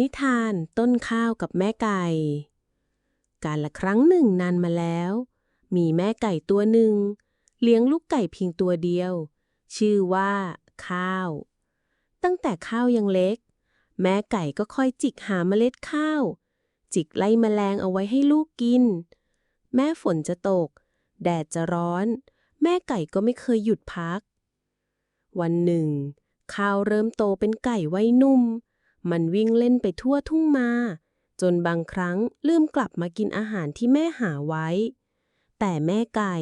นิทานต้นข้าวกับแม่ไก่ การละครั้งหนึ่งนานมาแล้ว มีแม่ไก่ตัวหนึ่ง เลี้ยงลูกไก่เพียงตัวเดียว ชื่อว่า ข้าว ตั้งแต่ข้าวยังเล็ก แม่ไก่ก็คอยจิกหาเมล็ดข้าว จิกไล่แมลงเอาไว้ให้ลูกกิน แม่ฝนจะตก แดดจะร้อน แม่ไก่ก็ไม่เคยหยุดพัก วันหนึ่ง ข้าวเริ่มโตเป็นไก่ไวัยหนุ่ม มันวิ่งเล่นไปทั่วทุ่งนาจนบางครั้งลืมกลับมากินอาหารที่แม่หาไว้ แต่แม่ไก่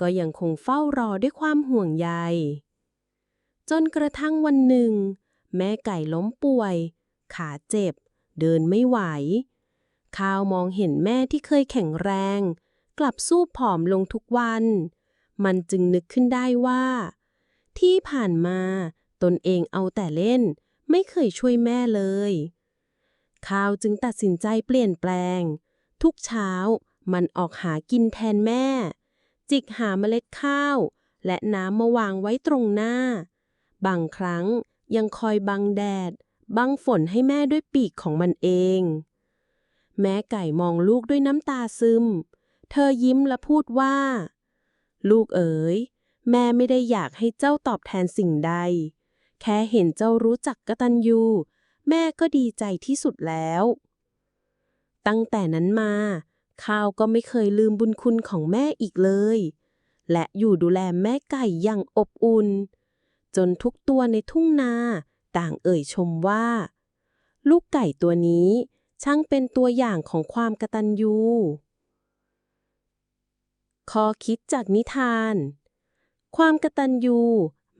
ก็ยังคงเฝ้ารอด้วยความห่วงใย จนกระทั่งวันหนึ่ง แม่ไก่ล้มป่วย ขาเจ็บ เดินไม่ไหว ข้าวมองเห็นแม่ที่เคยแข็งแรง กลับสู้ผอมลงทุกวัน มันจึงนึกขึ้นได้ว่า ที่ผ่านมาตนเองเอาแต่เล่น ไม่เคยช่วยแม่เลย ข้าวจึงตัดสินใจเปลี่ยนแปลง ทุกเช้ามันออกหากินแทนแม่ จิกหาเมล็ดข้าว และน้ำมาวางไว้ตรงหน้า บางครั้งยังคอยบังแดด บังฝนให้แม่ด้วยปีกของมันเอง แม่ไก่มองลูกด้วยน้ำตาซึม เธอยิ้มและพูดว่า ลูกเอ๋ย แม่ไม่ได้อยากให้เจ้าตอบแทนสิ่งใด แค่เห็นเจ้ารู้จักกตัญญู แม่ก็ดีใจที่สุดแล้ว ตั้งแต่นั้นมา ข้าวก็ไม่เคยลืมบุญคุณของแม่อีกเลย และอยู่ดูแลแม่ไก่อย่างอบอุ่น จนทุกตัวในทุ่งนาต่างเอ่ยชมว่า ลูกไก่ตัวนี้ช่างเป็นตัวอย่างของความกตัญญู ข้อคิดจากนิทาน ความกตัญญู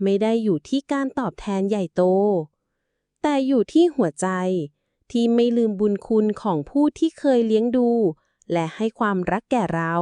ไม่ได้อยู่ที่การตอบแทนใหญ่โต แต่อยู่ที่หัวใจที่ไม่ลืมบุญคุณของผู้ที่เคยเลี้ยงดู และให้ความรักแก่เรา